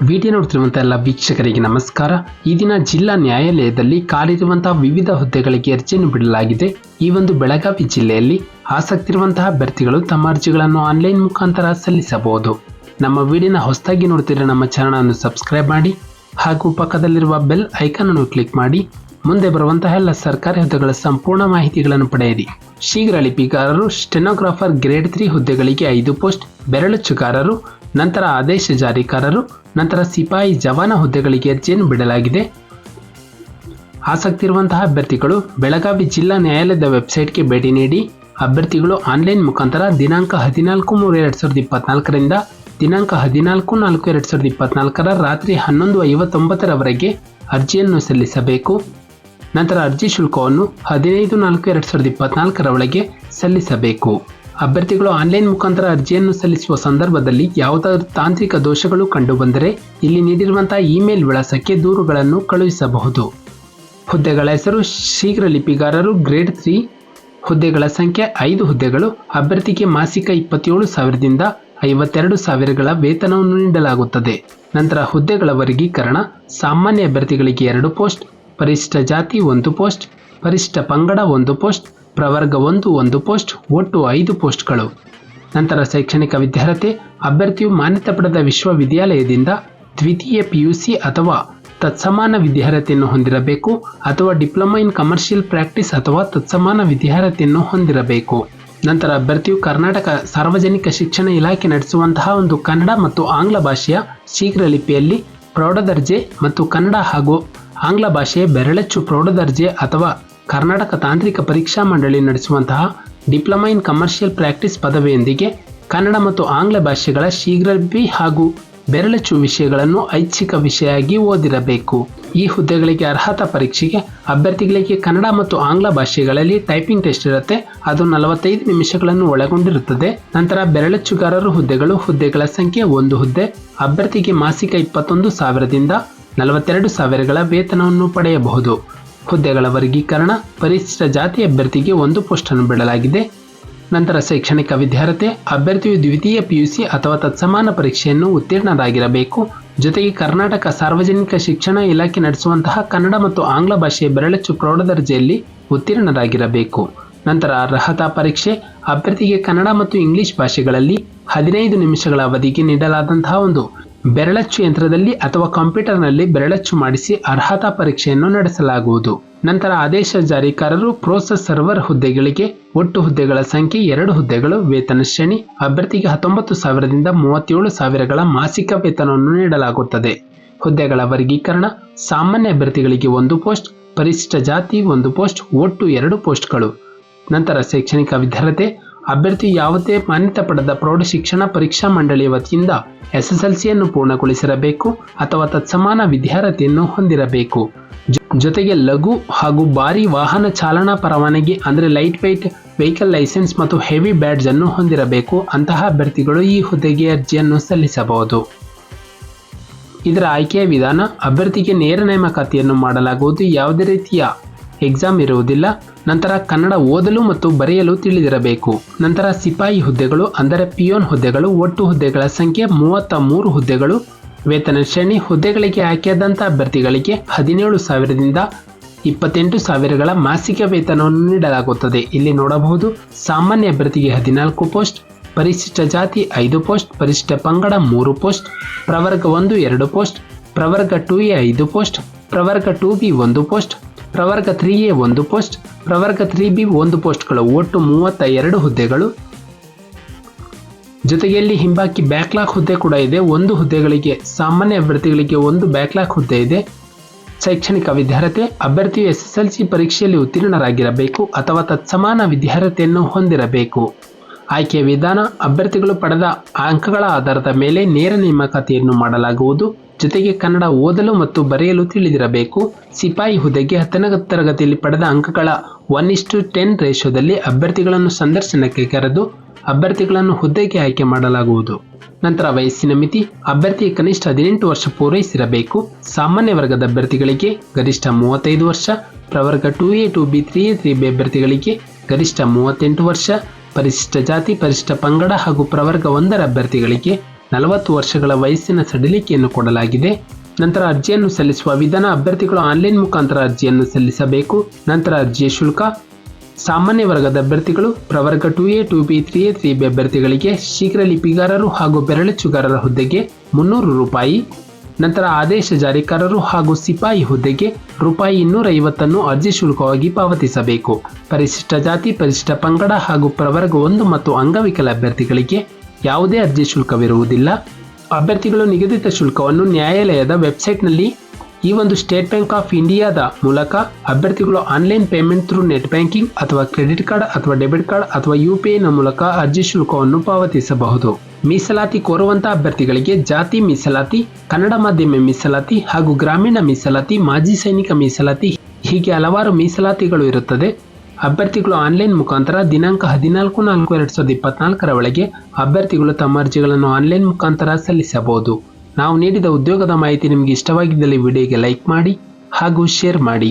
Video ನೋಡ್ತಿರುವಂಥ ಎಲ್ಲ ವೀಕ್ಷಕರಿಗೆ ನಮಸ್ಕಾರ. ಈ ದಿನ ಜಿಲ್ಲಾ ನ್ಯಾಯಾಲಯದಲ್ಲಿ ಕಾಲಿರುವಂತಹ ವಿವಿಧ ಹುದ್ದೆಗಳಿಗೆ ಅರ್ಜಿಯನ್ನು ಬಿಡಲಾಗಿದೆ. ಈ ಒಂದು ಬೆಳಗಾವಿ ಜಿಲ್ಲೆಯಲ್ಲಿ ಆಸಕ್ತಿ ಇರುವಂತಹ ಅಭ್ಯರ್ಥಿಗಳು ತಮ್ಮ ಅರ್ಜಿಗಳನ್ನು ಆನ್ಲೈನ್ ಮುಖಾಂತರ ಸಲ್ಲಿಸಬಹುದು. ನಮ್ಮ ವಿಡಿಯೋನ ಹೊಸದಾಗಿ ನೋಡುತ್ತಿರುವ ನಮ್ಮ ಚಾನಲ್ ಅನ್ನು ಸಬ್ಸ್ಕ್ರೈಬ್ ಮಾಡಿ ಹಾಗೂ ಪಕ್ಕದಲ್ಲಿರುವ ಬೆಲ್ ಐಕಾನ್ ಅನ್ನು ಕ್ಲಿಕ್ ಮಾಡಿ. ಮುಂದೆ ಬರುವಂತಹ ಎಲ್ಲ ಸರ್ಕಾರಿ ಹುದ್ದೆಗಳ ಸಂಪೂರ್ಣ ಮಾಹಿತಿಗಳನ್ನು ಪಡೆಯಿರಿ. ಶೀಘ್ರ ಲಿಪಿಗಾರರು ಸ್ಟೆನೋಗ್ರಾಫರ್ ಗ್ರೇಡ್ ತ್ರೀ ಹುದ್ದೆಗಳಿಗೆ ಐದು ಪೋಸ್ಟ್ ಬೆರಳಚ್ಚುಗಾರರು ನಂತರ ಆದೇಶ ಜಾರಿಕಾರರು, ನಂತರ ಸಿಪಾಯಿ ಜವಾನ ಹುದ್ದೆಗಳಿಗೆ ಅರ್ಜಿಯನ್ನು ಬಿಡಲಾಗಿದೆ. ಆಸಕ್ತಿ ಇರುವಂತಹ ಅಭ್ಯರ್ಥಿಗಳು ಬೆಳಗಾವಿ ಜಿಲ್ಲಾ ನ್ಯಾಯಾಲಯದ ವೆಬ್ಸೈಟ್ಗೆ ಭೇಟಿ ನೀಡಿ, ಅಭ್ಯರ್ಥಿಗಳು ಆನ್ಲೈನ್ ಮುಖಾಂತರ ದಿನಾಂಕ ಹದಿನಾಲ್ಕು ಮೂರು ಎರಡು ಸಾವಿರದ ಇಪ್ಪತ್ನಾಲ್ಕರಿಂದ ದಿನಾಂಕ ಹದಿನಾಲ್ಕು ನಾಲ್ಕು ಎರಡು ಸಾವಿರದ ಇಪ್ಪತ್ನಾಲ್ಕರ ರಾತ್ರಿ ಹನ್ನೊಂದು ಐವತ್ತೊಂಬತ್ತರವರೆಗೆ ಅರ್ಜಿಯನ್ನು ಸಲ್ಲಿಸಬೇಕು. ನಂತರ ಅರ್ಜಿ ಶುಲ್ಕವನ್ನು ಹದಿನೈದು ನಾಲ್ಕು ಎರಡು ಸಾವಿರದ ಇಪ್ಪತ್ನಾಲ್ಕರ ಒಳಗೆ ಸಲ್ಲಿಸಬೇಕು. ಅಭ್ಯರ್ಥಿಗಳು ಆನ್ಲೈನ್ ಮುಖಾಂತರ ಅರ್ಜಿಯನ್ನು ಸಲ್ಲಿಸುವ ಸಂದರ್ಭದಲ್ಲಿ ಯಾವುದಾದರೂ ತಾಂತ್ರಿಕ ದೋಷಗಳು ಕಂಡುಬಂದರೆ ಇಲ್ಲಿ ನೀಡಿರುವಂತಹ ಇಮೇಲ್ ವಿಳಾಸಕ್ಕೆ ದೂರುಗಳನ್ನು ಕಳುಹಿಸಬಹುದು. ಹುದ್ದೆಗಳ ಹೆಸರು, ಶೀಘ್ರ ಲಿಪಿಗಾರರು, ಗ್ರೇಡ್ ತ್ರೀ. ಹುದ್ದೆಗಳ ಸಂಖ್ಯೆ, ಐದು ಹುದ್ದೆಗಳು. ಅಭ್ಯರ್ಥಿಗೆ ಮಾಸಿಕ ಇಪ್ಪತ್ತೇಳು ಸಾವಿರದಿಂದ ಐವತ್ತೆರಡು ಸಾವಿರಗಳ ವೇತನವನ್ನು ನೀಡಲಾಗುತ್ತದೆ. ನಂತರ ಹುದ್ದೆಗಳ ವರ್ಗೀಕರಣ. ಸಾಮಾನ್ಯ ಅಭ್ಯರ್ಥಿಗಳಿಗೆ ಎರಡು ಪೋಸ್ಟ್ ಪರಿಶಿಷ್ಟ ಜಾತಿ ಒಂದು ಪೋಸ್ಟ್ ಪರಿಶಿಷ್ಟ ಪಂಗಡ ಒಂದು ಪೋಸ್ಟ್ ಪ್ರವರ್ಗ ಒಂದು ಒಂದು ಪೋಸ್ಟ್, ಒಟ್ಟು ಐದು ಪೋಸ್ಟ್ಗಳು. ನಂತರ ಶೈಕ್ಷಣಿಕ ವಿದ್ಯಾರ್ಹತೆ, ಅಭ್ಯರ್ಥಿಯು ಮಾನ್ಯತೆ ಪಡೆದ ವಿಶ್ವವಿದ್ಯಾಲಯದಿಂದ ದ್ವಿತೀಯ ಪಿಯುಸಿ ಅಥವಾ ತತ್ಸಮಾನ ವಿದ್ಯಾರ್ಹತೆಯನ್ನು ಹೊಂದಿರಬೇಕು ಅಥವಾ ಡಿಪ್ಲೊಮಾ ಇನ್ ಕಮರ್ಷಿಯಲ್ ಪ್ರಾಕ್ಟೀಸ್ ಅಥವಾ ತತ್ಸಮಾನ ವಿದ್ಯಾರ್ಹತೆಯನ್ನು ಹೊಂದಿರಬೇಕು. ನಂತರ ಅಭ್ಯರ್ಥಿಯು ಕರ್ನಾಟಕ ಸಾರ್ವಜನಿಕ ಶಿಕ್ಷಣ ಇಲಾಖೆ ನಡೆಸುವಂತಹ ಒಂದು ಕನ್ನಡ ಮತ್ತು ಆಂಗ್ಲ ಭಾಷೆಯ ಶೀಘ್ರ ಲಿಪಿಯಲ್ಲಿ ಪ್ರೌಢದರ್ಜೆ ಮತ್ತು ಕನ್ನಡ ಹಾಗೂ ಆಂಗ್ಲ ಭಾಷೆಯ ಬೆರಳಚ್ಚು ಪ್ರೌಢದರ್ಜೆ ಅಥವಾ ಕರ್ನಾಟಕ ತಾಂತ್ರಿಕ ಪರೀಕ್ಷಾ ಮಂಡಳಿ ನಡೆಸುವಂತಹ ಡಿಪ್ಲೊಮಾ ಇನ್ ಕಮರ್ಷಿಯಲ್ ಪ್ರಾಕ್ಟೀಸ್ ಪದವಿಯೊಂದಿಗೆ ಕನ್ನಡ ಮತ್ತು ಆಂಗ್ಲ ಭಾಷೆಗಳ ಶೀಘ್ರ ಲಿಪಿ ಹಾಗೂ ಬೆರಳಚ್ಚು ವಿಷಯಗಳನ್ನು ಐಚ್ಛಿಕ ವಿಷಯವಾಗಿ ಓದಿರಬೇಕು. ಈ ಹುದ್ದೆಗಳಿಗೆ ಅರ್ಹತಾ ಪರೀಕ್ಷೆಗೆ ಅಭ್ಯರ್ಥಿಗಳಿಗೆ ಕನ್ನಡ ಮತ್ತು ಆಂಗ್ಲ ಭಾಷೆಗಳಲ್ಲಿ ಟೈಪಿಂಗ್ ಟೆಸ್ಟ್ ಇರುತ್ತೆ. ಅದು ನಲವತ್ತೈದು ನಿಮಿಷಗಳನ್ನು ಒಳಗೊಂಡಿರುತ್ತದೆ. ನಂತರ ಬೆರಳಚ್ಚುಗಾರರು ಹುದ್ದೆಗಳು ಹುದ್ದೆಗಳ ಸಂಖ್ಯೆ ಒಂದು ಹುದ್ದೆ, ಅಭ್ಯರ್ಥಿಗೆ ಮಾಸಿಕ ಇಪ್ಪತ್ತೊಂದು ಸಾವಿರದಿಂದ ನಲವತ್ತೆರಡು ಸಾವಿರಗಳ ವೇತನವನ್ನು ಪಡೆಯಬಹುದು. ಹುದ್ದೆಗಳ ವರ್ಗೀಕರಣ ಪರಿಶಿಷ್ಟ ಜಾತಿ ಅಭ್ಯರ್ಥಿಗೆ ಒಂದು ಪೋಸ್ಟನ್ನು ಬಿಡಲಾಗಿದೆ. ನಂತರ ಶೈಕ್ಷಣಿಕ ವಿದ್ಯಾರ್ಥಿ ಅಭ್ಯರ್ಥಿಯು ದ್ವಿತೀಯ ಪಿಯುಸಿ ಅಥವಾ ತತ್ಸಮಾನ ಪರೀಕ್ಷೆಯನ್ನು ಉತ್ತೀರ್ಣರಾಗಿರಬೇಕು. ಜೊತೆಗೆ ಕರ್ನಾಟಕ ಸಾರ್ವಜನಿಕ ಶಿಕ್ಷಣ ಇಲಾಖೆ ನಡೆಸುವಂತಹ ಕನ್ನಡ ಮತ್ತು ಆಂಗ್ಲ ಭಾಷೆಯ ಬೆರಳಚ್ಚು ಪ್ರೌಢದರ್ಜೆಯಲ್ಲಿ ಉತ್ತೀರ್ಣರಾಗಿರಬೇಕು. ನಂತರ ಅರ್ಹತಾ ಪರೀಕ್ಷೆ, ಅಭ್ಯರ್ಥಿಗೆ ಕನ್ನಡ ಮತ್ತು ಇಂಗ್ಲಿಷ್ ಭಾಷೆಗಳಲ್ಲಿ ಹದಿನೈದು ನಿಮಿಷಗಳ ಅವಧಿಗೆ ನೀಡಲಾದಂತಹ ಒಂದು ಬೆರಳಚ್ಚು ಯಂತ್ರದಲ್ಲಿ ಅಥವಾ ಕಂಪ್ಯೂಟರ್ನಲ್ಲಿ ಬೆರಳಚ್ಚು ಮಾಡಿಸಿ ಅರ್ಹತಾ ಪರೀಕ್ಷೆಯನ್ನು ನಡೆಸಲಾಗುವುದು. ನಂತರ ಆದೇಶ ಜಾರಿಕಾರರು ಪ್ರೋಸೆಸ್ ಸರ್ವರ್ ಹುದ್ದೆಗಳಿಗೆ ಒಟ್ಟು ಹುದ್ದೆಗಳ ಸಂಖ್ಯೆ ಎರಡು ಹುದ್ದೆಗಳು, ವೇತನ ಶ್ರೇಣಿ ಅಭ್ಯರ್ಥಿಗೆ ಹತ್ತೊಂಬತ್ತು ಸಾವಿರದಿಂದ ಮೂವತ್ತೇಳು ಸಾವಿರಗಳ ಮಾಸಿಕ ವೇತನವನ್ನು ನೀಡಲಾಗುತ್ತದೆ. ಹುದ್ದೆಗಳ ವರ್ಗೀಕರಣ ಸಾಮಾನ್ಯ ಅಭ್ಯರ್ಥಿಗಳಿಗೆ ಒಂದು ಪೋಸ್ಟ್, ಪರಿಶಿಷ್ಟ ಜಾತಿ ಒಂದು ಪೋಸ್ಟ್, ಒಟ್ಟು ಎರಡು ಪೋಸ್ಟ್ಗಳು. ನಂತರ ಶೈಕ್ಷಣಿಕ ವಿದ್ಯಾರ್ಹತೆ ಅಭ್ಯರ್ಥಿ ಯಾವುದೇ ಮಾನ್ಯತೆ ಪಡೆದ ಪ್ರೌಢ ಶಿಕ್ಷಣ ಪರೀಕ್ಷಾ ಮಂಡಳಿಯ ವತಿಯಿಂದ ಎಸ್ಎಸ್ಎಲ್ಸಿಯನ್ನು ಪೂರ್ಣಗೊಳಿಸಿರಬೇಕು ಅಥವಾ ತತ್ಸಮಾನ ವಿದ್ಯಾರ್ಥಿಯನ್ನು ಹೊಂದಿರಬೇಕು. ಜೊತೆಗೆ ಲಘು ಹಾಗೂ ಭಾರಿ ವಾಹನ ಚಾಲನಾ ಪರವಾನಗಿ ಅಂದರೆ ಲೈಟ್ ವೈಟ್ ವೆಹಿಕಲ್ ಲೈಸೆನ್ಸ್ ಮತ್ತು ಹೆವಿ ಬ್ಯಾಡ್ಜ್ ಅನ್ನು ಹೊಂದಿರಬೇಕು. ಅಂತಹ ಅಭ್ಯರ್ಥಿಗಳು ಈ ಹುದ್ದೆಗೆ ಅರ್ಜಿಯನ್ನು ಸಲ್ಲಿಸಬಹುದು. ಇದರ ಆಯ್ಕೆಯ ವಿಧಾನ, ಅಭ್ಯರ್ಥಿಗೆ ನೇರ ನೇಮಕಾತಿಯನ್ನು ಮಾಡಲಾಗುವುದು. ಯಾವುದೇ ರೀತಿಯ ಎಕ್ಸಾಮ್ ಇರುವುದಿಲ್ಲ. ನಂತರ ಕನ್ನಡ ಓದಲು ಮತ್ತು ಬರೆಯಲು ತಿಳಿದಿರಬೇಕು. ನಂತರ ಸಿಪಾಯಿ ಹುದ್ದೆಗಳು, ಅಂದರೆ ಪಿಯೋನ್ ಹುದ್ದೆಗಳು, ಒಟ್ಟು ಹುದ್ದೆಗಳ ಸಂಖ್ಯೆ ಮೂವತ್ತ ಮೂರು ಹುದ್ದೆಗಳು, ವೇತನ ಶ್ರೇಣಿ ಹುದ್ದೆಗಳಿಗೆ ಆಯ್ಕೆಯಾದಂಥ ಅಭ್ಯರ್ಥಿಗಳಿಗೆ ಹದಿನೇಳು ಸಾವಿರದಿಂದ ಇಪ್ಪತ್ತೆಂಟು ಸಾವಿರಗಳ ಮಾಸಿಕ ವೇತನವನ್ನು ನೀಡಲಾಗುತ್ತದೆ. ಇಲ್ಲಿ ನೋಡಬಹುದು, ಸಾಮಾನ್ಯ ಅಭ್ಯರ್ಥಿಗೆ ಹದಿನಾಲ್ಕು ಪೋಸ್ಟ್, ಪರಿಶಿಷ್ಟ ಜಾತಿ ಐದು ಪೋಸ್ಟ್, ಪರಿಶಿಷ್ಟ ಪಂಗಡ ಮೂರು ಪೋಸ್ಟ್, ಪ್ರವರ್ಗ ಒಂದು ಎರಡು ಪೋಸ್ಟ್, ಪ್ರವರ್ಗ ಟು ಎ ಐದು ಪೋಸ್ಟ್, ಪ್ರವರ್ಗ ಟು ಬಿ ಒಂದು ಪೋಸ್ಟ್ ಪ್ರವರ್ಗ ತ್ರೀ ಎ ಒಂದು ಪೋಸ್ಟ್, ಪ್ರವರ್ಗ ತ್ರೀ ಬಿ ಒಂದು ಪೋಸ್ಟ್ಗಳು, ಒಟ್ಟು ಮೂವತ್ತ ಎರಡು ಹುದ್ದೆಗಳು. ಜೊತೆಗೆ ಇಲ್ಲಿ ಹಿಂಬಾಕಿ ಬ್ಯಾಕ್ಲಾಕ್ ಹುದ್ದೆ ಕೂಡ ಇದೆ. ಒಂದು ಹುದ್ದೆಗಳಿಗೆ, ಸಾಮಾನ್ಯ ಅಭ್ಯರ್ಥಿಗಳಿಗೆ ಒಂದು ಬ್ಯಾಕ್ಲಾಕ್ ಹುದ್ದೆ ಇದೆ. ಶೈಕ್ಷಣಿಕ ವಿದ್ಯಾರ್ಹತೆ, ಅಭ್ಯರ್ಥಿಯು ಎಸ್ ಎಸ್ ಎಲ್ ಸಿ ಪರೀಕ್ಷೆಯಲ್ಲಿ ಉತ್ತೀರ್ಣರಾಗಿರಬೇಕು ಅಥವಾ ತತ್ಸಮಾನ ವಿದ್ಯಾರ್ಹತೆಯನ್ನು ಹೊಂದಿರಬೇಕು. ಆಯ್ಕೆಯ ವಿಧಾನ, ಅಭ್ಯರ್ಥಿಗಳು ಪಡೆದ ಅಂಕಗಳ ಆಧಾರದ ಮೇಲೆ ನೇರ ನೇಮಕಾತಿಯನ್ನು ಮಾಡಲಾಗುವುದು. ಜೊತೆಗೆ ಕನ್ನಡ ಓದಲು ಮತ್ತು ಬರೆಯಲು ತಿಳಿದಿರಬೇಕು. ಸಿಪಾಯಿ ಹುದ್ದೆಗೆ ಹತ್ತನೇ ತರಗತಿಯಲ್ಲಿ ಪಡೆದ ಅಂಕಗಳ ಒನ್ ಇಸ್ಟು ಟೆನ್ ರೇಷೋದಲ್ಲಿ ಅಭ್ಯರ್ಥಿಗಳನ್ನು ಸಂದರ್ಶನಕ್ಕೆ ಕರೆದು ಅಭ್ಯರ್ಥಿಗಳನ್ನು ಹುದ್ದೆಗೆ ಆಯ್ಕೆ ಮಾಡಲಾಗುವುದು. ನಂತರ ವಯಸ್ಸಿನ ಮಿತಿ ಅಭ್ಯರ್ಥಿ ಕನಿಷ್ಠ ಹದಿನೆಂಟು ವರ್ಷ ಪೂರೈಸಿರಬೇಕು. ಸಾಮಾನ್ಯ ವರ್ಗದ ಅಭ್ಯರ್ಥಿಗಳಿಗೆ ಗರಿಷ್ಠ ಮೂವತ್ತೈದು ವರ್ಷ, ಪ್ರವರ್ಗ two A two B three A three B ಅಭ್ಯರ್ಥಿಗಳಿಗೆ ಗರಿಷ್ಠ ಮೂವತ್ತೆಂಟು ವರ್ಷ, ಪರಿಶಿಷ್ಟ ಜಾತಿ, ಪರಿಶಿಷ್ಟ ಪಂಗಡ ಹಾಗೂ ಪ್ರವರ್ಗ ಒಂದರ ಅಭ್ಯರ್ಥಿಗಳಿಗೆ ನಲವತ್ತು ವರ್ಷಗಳ ವಯಸ್ಸಿನ ಸಡಿಲಿಕೆಯನ್ನು ಕೊಡಲಾಗಿದೆ. ನಂತರ ಅರ್ಜಿಯನ್ನು ಸಲ್ಲಿಸುವ ವಿಧಾನ ಅಭ್ಯರ್ಥಿಗಳು ಆನ್ಲೈನ್ ಮುಖಾಂತರ ಅರ್ಜಿಯನ್ನು ಸಲ್ಲಿಸಬೇಕು. ನಂತರ ಅರ್ಜಿಯ ಶುಲ್ಕ, ಸಾಮಾನ್ಯ ವರ್ಗದ ಅಭ್ಯರ್ಥಿಗಳು, ಪ್ರವರ್ಗ two A, two B, three A three B ಅಭ್ಯರ್ಥಿಗಳಿಗೆ ಶೀಘ್ರ ಲಿಪಿಗಾರರು ಹಾಗೂ ಬೆರಳಚ್ಚುಗಾರರ ಹುದ್ದೆಗೆ ಮುನ್ನೂರು ರೂಪಾಯಿ. ನಂತರ ಆದೇಶ ಜಾರಿಕಾರರು ಹಾಗೂ ಸಿಪಾಯಿ ಹುದ್ದೆಗೆ ರೂಪಾಯಿ ಇನ್ನೂರ ಐವತ್ತನ್ನು ಅರ್ಜಿ ಶುಲ್ಕವಾಗಿ ಪಾವತಿಸಬೇಕು. ಪರಿಶಿಷ್ಟ ಜಾತಿ, ಪರಿಶಿಷ್ಟ ಪಂಗಡ ಹಾಗೂ ಪ್ರವರ್ಗ ಒಂದು ಮತ್ತು ಅಂಗವಿಕಲ ಅಭ್ಯರ್ಥಿಗಳಿಗೆ ಯಾವುದೇ ಅರ್ಜಿ ಶುಲ್ಕವಿರುವುದಿಲ್ಲ. ಅಭ್ಯರ್ಥಿಗಳು ನಿಗದಿತ ಶುಲ್ಕವನ್ನು ನ್ಯಾಯಾಲಯದ ವೆಬ್ಸೈಟ್ನಲ್ಲಿ ಈ ಒಂದು ಸ್ಟೇಟ್ ಬ್ಯಾಂಕ್ ಆಫ್ ಇಂಡಿಯಾದ ಮೂಲಕ ಅಭ್ಯರ್ಥಿಗಳು online payment through net banking ಅಥವಾ ಕ್ರೆಡಿಟ್ ಕಾರ್ಡ್ ಅಥವಾ ಡೆಬಿಟ್ ಕಾರ್ಡ್ ಅಥವಾ ಯು ಪಿ ಐನ ಮೂಲಕ ಅರ್ಜಿ ಶುಲ್ಕವನ್ನು ಪಾವತಿಸಬಹುದು. ಮೀಸಲಾತಿ ಕೋರುವಂತಹ ಅಭ್ಯರ್ಥಿಗಳಿಗೆ ಜಾತಿ ಮೀಸಲಾತಿ, ಕನ್ನಡ ಮಾಧ್ಯಮ ಮೀಸಲಾತಿ ಹಾಗೂ ಗ್ರಾಮೀಣ ಮೀಸಲಾತಿ, ಮಾಜಿ ಸೈನಿಕ ಮೀಸಲಾತಿ ಹೀಗೆ ಹಲವಾರು ಮೀಸಲಾತಿಗಳು ಇರುತ್ತದೆ. ಅಭ್ಯರ್ಥಿಗಳು ಆನ್ಲೈನ್ ಮುಖಾಂತರ ದಿನಾಂಕ ಹದಿನಾಲ್ಕು ನಾಲ್ಕು ಎರಡು ಸಾವಿರದ ಇಪ್ಪತ್ನಾಲ್ಕರ ಒಳಗೆ ಅಭ್ಯರ್ಥಿಗಳು ತಮ್ಮ ಅರ್ಜಿಗಳನ್ನು ಆನ್ಲೈನ್ ಮುಖಾಂತರ ಸಲ್ಲಿಸಬಹುದು. ನಾವು ನೀಡಿದ ಉದ್ಯೋಗದ ಮಾಹಿತಿ ನಿಮಗೆ ಇಷ್ಟವಾಗಿದ್ದಲ್ಲಿ ವಿಡಿಯೋಗೆ ಲೈಕ್ ಮಾಡಿ ಹಾಗೂ ಶೇರ್ ಮಾಡಿ.